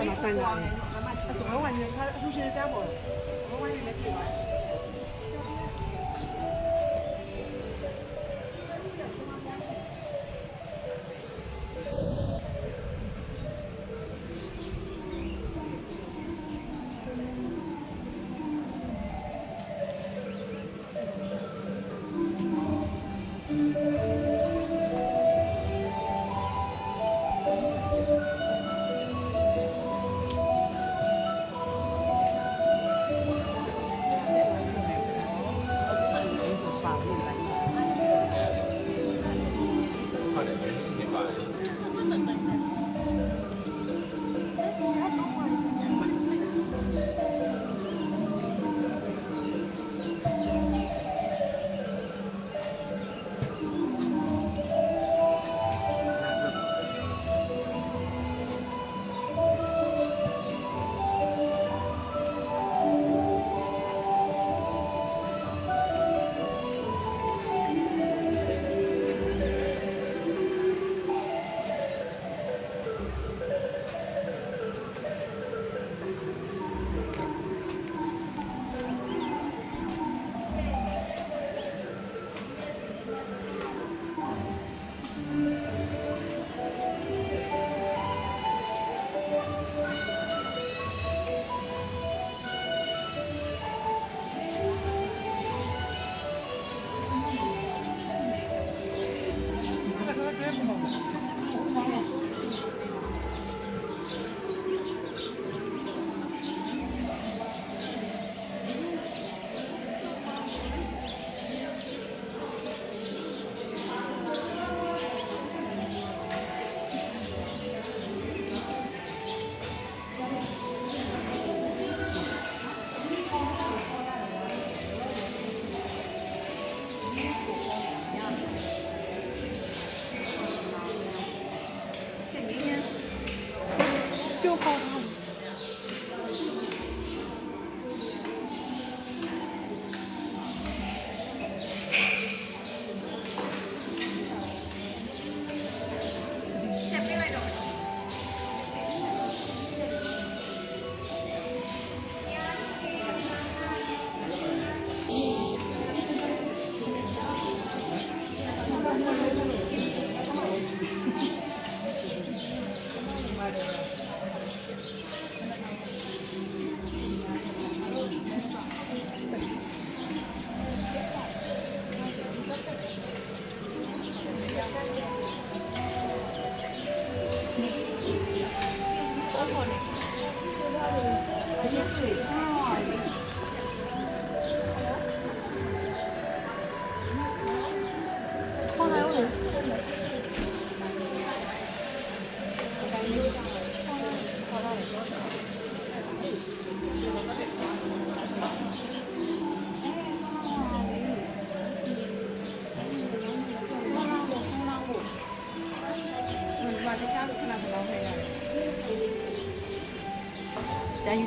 နေခဏဖန်လာတယ်အဲ့ဒါဘောဝင်ကအခုရှင်တက်ပေါ်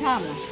တ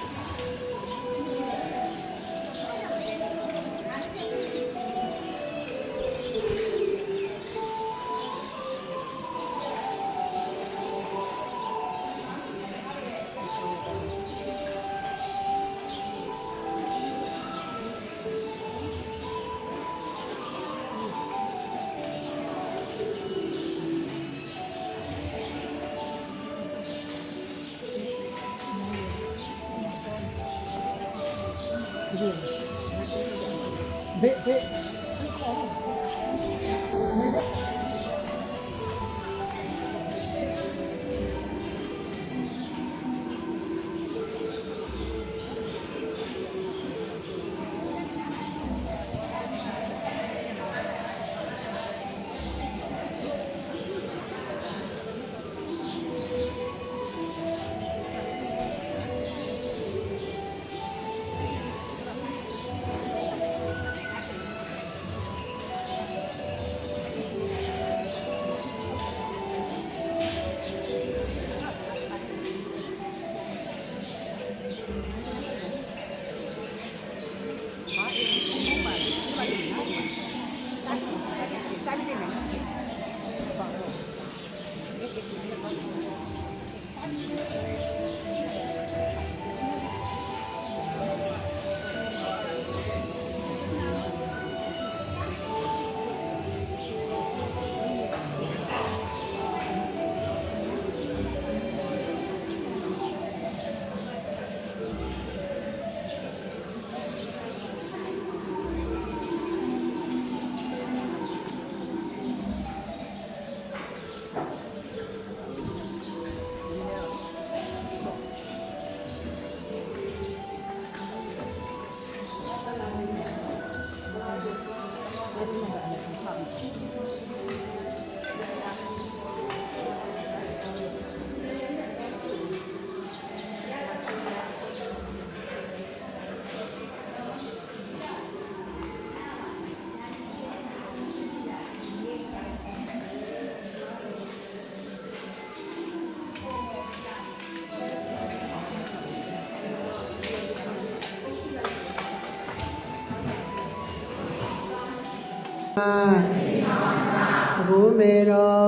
ဘုမေရော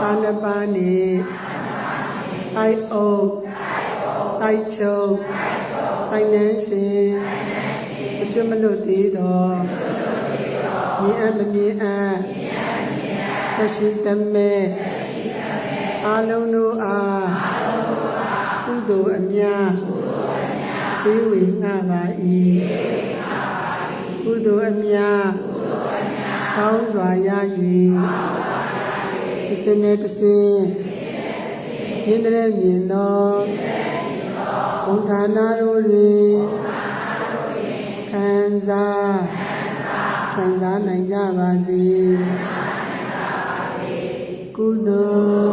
သာနပန်နေတိုက်အုပ်တိုက်ချုပ်တိုက်နှင်းရှင်အကျွတ်မလွတ်သေးတော့မြင်အပ်မမြင်အပ်သရှိတမဲအာလုံးတို့အားကုသိုလ်အမြတ်ပေးဝေငှပါ၏ကုသိုလ်အမြတ် ကောင်းစွာရ၍တစ်စနေတစ်စင်းမြင်တဲ့မြင်သောဘုံဌာနတို့တွင်ခံစားဆန်စားနိုင်ကြပါစေကုသိုလ်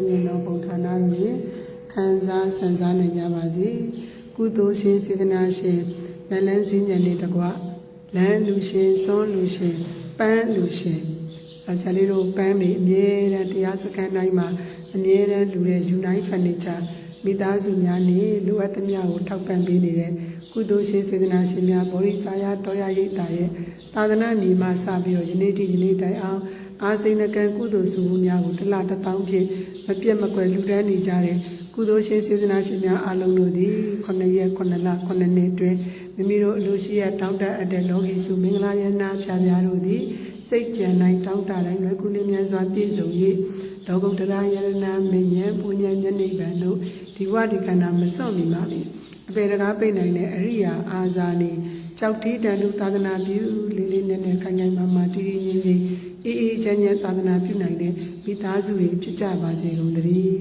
တစ်စင်းမြင့်တဲ့မြင့်သောပုံဌာနတို့တွင်ခံစားဆန်စားနိုင်ကြပါစေကုသိုလ်ရှင်စေတနာရှင်လန်လန်းစည်းညံနေတကွလမ်းလူရှင်စွန်းလူရှင်ပန်းလူရှင်အဆလေးတို့ပန်းမိအမြဲတမ်းတရားစခန်းတိုင်းမှာအမြဲတမ်းလူတဲ့ယူနိုက်ဖာနီချာမိသားစုများနဲ့လူအပ်သမျှကိုထောက်ပံ့ပေးနေတဲ့ကုသိုလ်ရှင်စေတနာရှင်များဘောရိစာယတော်ရရိတ်တာရဲ့သာသနာ့ညီမစပြီးတော့ယနေ့ထိယနေ့တိုင်အောင် အာစိဏကံကုသိုလ်စုမှုများကိုတလတစ်တောင်းဖြင့်မပြတ်မကွယ်လူတန်းနေကြတဲ့ကုသိုလ်ရှင်စေတနာရှင်များအားလုံးတို့သည်9ရက်9လ9နှစ်တွင်မိမိတို့အလိုရှိရတောင်းတအပ်တဲ့လောကီစုမင်္ဂလာယနာဖြာများတို့သည်စစိတ်ကြံတိုင်းတောင်းတတိုင်းလွယ်ကူလင်းမြန်းစွာပြည့်စုံ၍ဒေါဂုတ်တရာယရဏမင်းရဲ့ပူညံမျက်နှိပ်ပံတို့ဒီဝဒီခန္ဓာမစွန့်မိပါလေအပေတကားပိတ်နိုင်တဲ့အရိယာအာဇာနေကြောက်တီးတန်တုသာသနာပြုလေးလေးနက်နက်ခိုင်ခိုင်မာမာတည်တည်ငြိမ်ငြိမ် အေးအေးချမ်းချမ်းသာသနာပြုနိုင်တဲ့မိသားစုတွေဖြစ်ကြပါစေကုန်သတည်း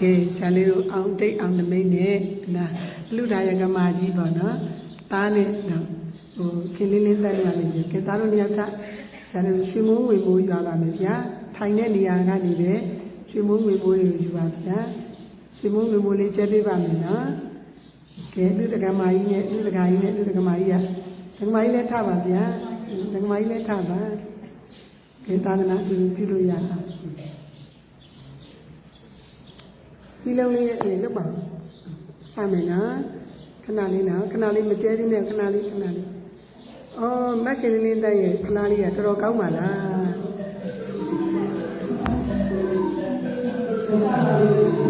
ကဲဆာလေးတို့အောင်တိတ်အောင်နမိတ်နဲ့နာလူဒါယကမာကြီးပေါ့နော်သားနဲ့နော်ဟိုခင်လေးလေးတက်ရလိမ့်မယ်ကဲသားတို့နှစ်ယောက်ကဆာလေးရွှေမိုးငွေမိုးရွာပါမယ်ဗျာထိုင်တဲ့နေရာကနေပဲရွှေမိုးငွေမိုးတွေကိုယူပါဗျာရွှေမိုးငွေမိုးလေးကျဲပေးပါမယ်နော်ကဲလူတကမာကြီးနဲ့လူတကကြီးနဲ့လူတကမာကြီးက တကမာကြီးလည်းထပါဗျာတကမာကြီးလည်းထပါကဲသာသနာပြုပြုလို့ရတာဒီလုံးလေးရဲ့အေးလောက်ပါစမယ်နော်ခဏလေးနော်ခဏလေးမကျဲသေးနဲ့ခဏလေးခဏလေးအော်မက်ကလေးလေးတိုက်ရဲ့ဖလားလေးကတော်တော်ကောင်းပါလား